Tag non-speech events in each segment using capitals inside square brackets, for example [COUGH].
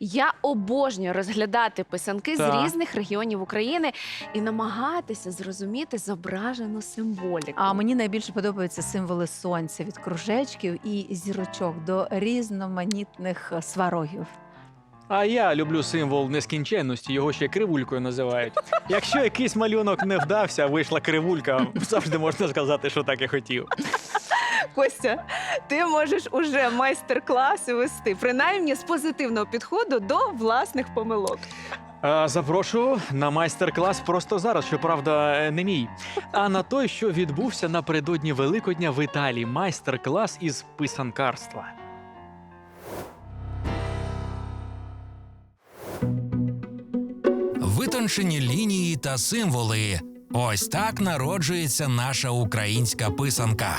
Я обожнюю розглядати писанки Так. з різних регіонів України і намагатися зрозуміти зображену символіку. А мені найбільше подобаються символи сонця від кружечків і зірочок до різноманітних е, сварогів. А я люблю символ нескінченності, його ще кривулькою називають. [LAUGHS] Якщо якийсь малюнок не вдався, вийшла кривулька, завжди можна сказати, що так і хотів. Костя, ти можеш уже майстер-класи вести, принаймні з позитивного підходу до власних помилок. А, Запрошую на майстер-клас просто зараз, щоправда, е, не мій. А на той, що відбувся напередодні Великодня в Італії. Майстер-клас із писанкарства. Витончені лінії та символи. Ось так народжується наша українська писанка.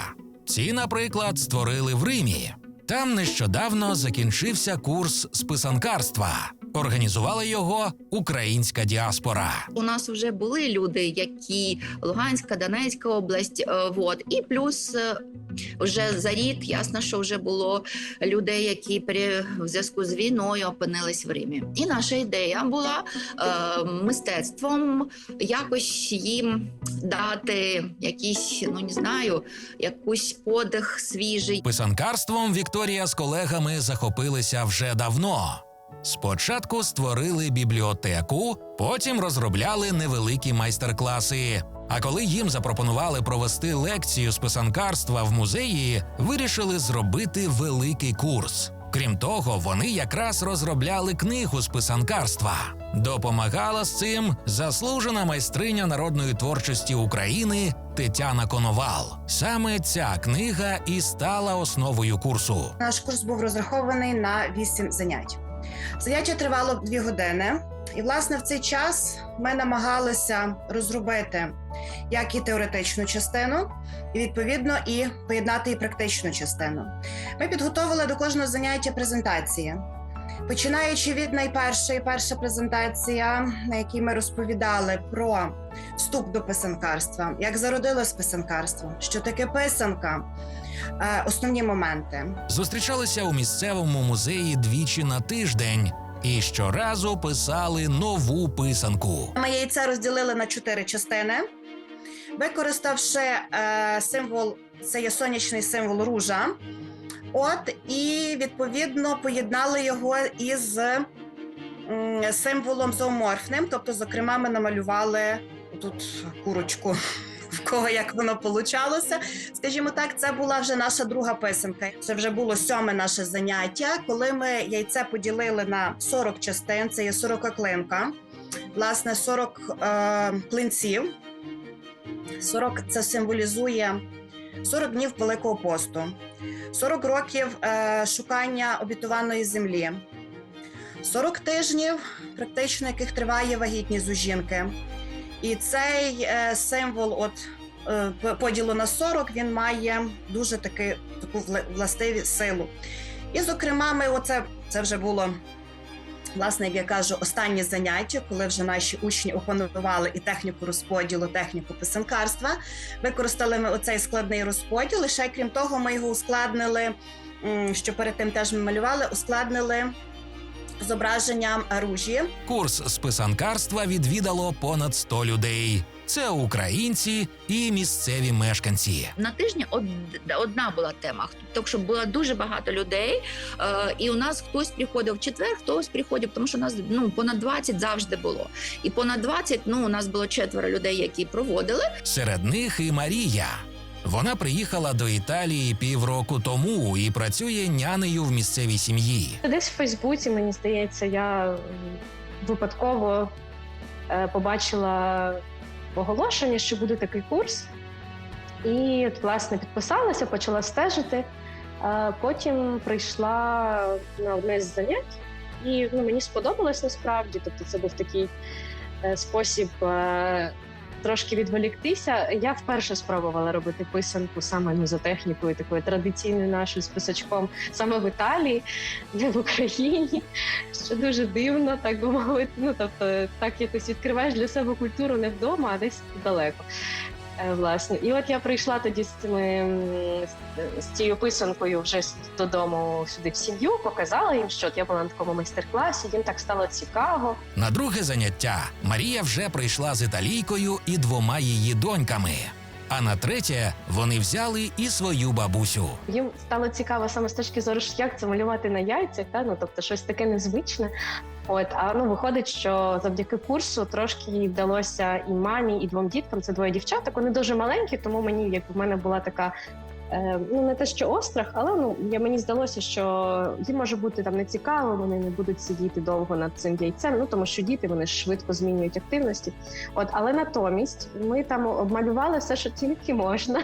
Ці, наприклад, створили в Римі. Там нещодавно закінчився курс з писанкарства. Організувала його українська діаспора. У нас вже були люди, які Луганська, Донецька область, е, вот. і плюс е, вже за рік ясно, що вже було людей, які при в зв'язку з війною опинились в Римі. І наша ідея була е, мистецтвом якось їм дати якийсь, ну не знаю, якусь подих свіжий. Писанкарством Вікторія з колегами захопилися вже давно. Спочатку створили бібліотеку, потім розробляли невеликі майстер-класи. А коли їм запропонували провести лекцію з писанкарства в музеї, вирішили зробити великий курс. Крім того, вони якраз розробляли книгу з писанкарства. Допомагала з цим заслужена майстриня народної творчості України Тетяна Коновал. Саме ця книга і стала основою курсу. Наш курс був розрахований на 8 занять. Заняття тривало дві години, і власне в цей час ми намагалися розробити як і теоретичну частину, і відповідно і поєднати і практичну частину. Ми підготовили до кожного заняття презентації. Починаючи від найпершої, перша презентація, на якій ми розповідали про вступ до писанкарства, як зародилось писанкарство, що таке писанка, е, основні моменти. Зустрічалися у місцевому музеї двічі на тиждень і щоразу писали нову писанку. Ми яйце розділили на чотири частини, використавши е, символ, це є сонячний символ ружа. От і відповідно поєднали його із символом зооморфним. Тобто, зокрема, ми намалювали тут курочку. [LAUGHS] В кого як воно получалося, скажімо так, це була вже наша друга писанка. Це вже було сьоме наше заняття, коли ми яйце поділили на 40 частин. Це є 40 клинка власне 40 е, клинців. 40 це символізує 40 днів Великого посту, 40 років е, шукання обітованої землі, 40 тижнів, практично яких триває вагітність у жінки. І цей е, символ, от е, поділу на 40, він має дуже таки, таку вла- властиві силу. І, зокрема, ми оце це вже було власне, як я кажу, останні заняття, коли вже наші учні опанували і техніку розподілу, техніку писанкарства, використали ми оцей складний розподіл. Лише крім того, ми його ускладнили, що перед тим теж ми малювали, ускладнили зображенням ружі. Курс з писанкарства відвідало понад 100 людей. Це українці і місцеві мешканці. На тижні од- одна була тема, тому що було дуже багато людей, е, і у нас хтось приходив в четвер, хтось приходив, тому що у нас ну понад 20 завжди було. І понад 20, ну у нас було четверо людей, які проводили. Серед них і Марія. Вона приїхала до Італії півроку тому і працює нянею в місцевій сім'ї. Десь в Фейсбуці, мені здається, я випадково е, побачила оголошення, що буде такий курс. І от, власне підписалася, почала стежити. Е, Потім прийшла на одне з занять, і ну, мені сподобалось насправді. Тобто, це був такий е, спосіб трошки відволіктися. Я вперше спробувала робити писанку саме ну, за технікою, такою традиційною нашою з писачком, саме в Італії, не в Україні, що дуже дивно, так би мовити. Ну тобто, так якось відкриваєш для себе культуру не вдома, а десь далеко. Е, Власне, і от я прийшла тоді з цими з- з цією писанкою вже додому сюди в сім'ю, показала їм, що я була на такому майстер-класі. Їм так стало цікаво. На друге заняття Марія вже прийшла з італійкою і двома її доньками. А на третє вони взяли і свою бабусю. Їм стало цікаво саме з точки зору, як це малювати на яйцях, та ну тобто щось таке незвичне. От а ну виходить, що завдяки курсу трошки вдалося і мамі, і двом діткам. Це двоє дівчаток. Вони дуже маленькі, тому мені як в мене була така. Е, Ну, не те, що острах, але ну я мені здалося, що їм може бути там не цікаво, вони не будуть сидіти довго над цим яйцем. Ну тому що діти вони швидко змінюють активності. От, але натомість ми там обмалювали все, що тільки можна.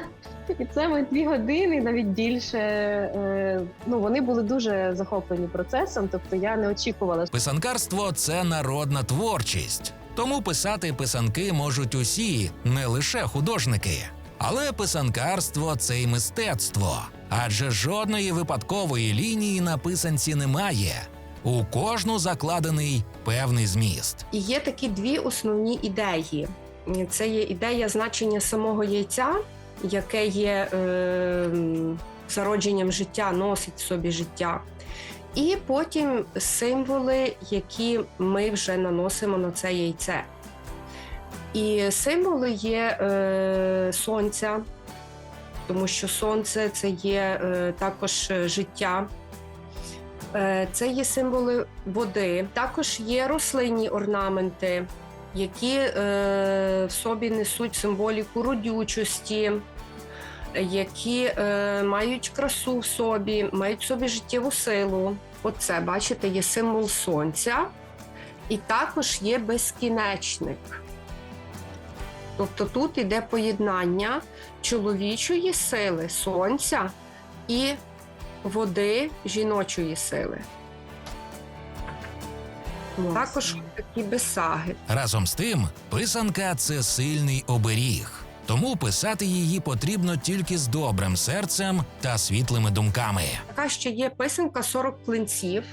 І це ми дві години, навіть більше. Е, ну вони були дуже захоплені процесом. Тобто я не очікувала, Писанкарство це народна творчість, тому писати писанки можуть усі, не лише художники. Але писанкарство це й мистецтво, адже жодної випадкової лінії на писанці немає. У кожну закладений певний зміст. І є такі дві основні ідеї. Це є ідея значення самого яйця, яке є е, зародженням життя, носить в собі життя. І потім символи, які ми вже наносимо на це яйце. І символи є е, сонця, тому що сонце це є е, також е, життя. Е, Це є символи води. Також є рослинні орнаменти, які е, в собі несуть символіку родючості, які е, мають красу в собі, мають в собі життєву силу. Оце, бачите, є символ сонця, і також є безкінечник. Тобто тут іде поєднання чоловічої сили сонця і води жіночої сили. Також такі бесаги. Разом з тим, писанка це сильний оберіг. Тому писати її потрібно тільки з добрим серцем та світлими думками. Така ще є писанка 40 клинців.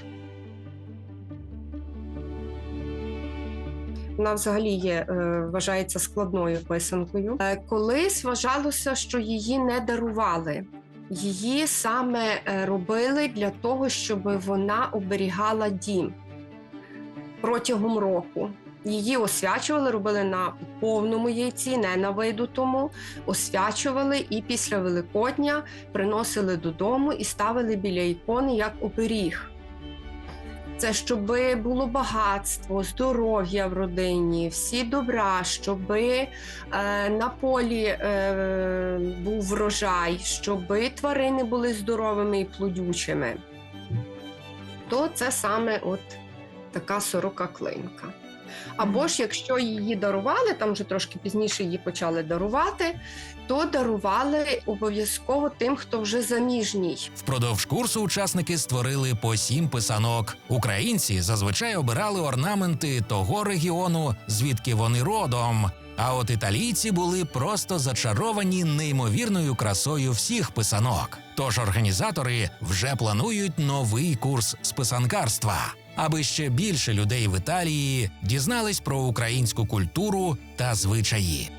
Вона взагалі є, е, вважається складною писанкою. Е, Колись вважалося, що її не дарували. Її саме е, робили для того, щоб вона оберігала дім протягом року. Її освячували, робили на повному яйці, не на видутому. Освячували і після Великодня приносили додому і ставили біля ікони як оберіг. Це щоб було багатство, здоров'я в родині, всі добра, щоб е, на полі е, був врожай, щоб тварини були здоровими і плодючими. То це саме от така сорока клинка. Або ж якщо її дарували, там вже трошки пізніше її почали дарувати, то дарували обов'язково тим, хто вже заміжній. Впродовж курсу учасники створили по сім писанок. Українці зазвичай обирали орнаменти того регіону, звідки вони родом. А от італійці були просто зачаровані неймовірною красою всіх писанок. Тож організатори вже планують новий курс з писанкарства, аби ще більше людей в Італії дізнались про українську культуру та звичаї.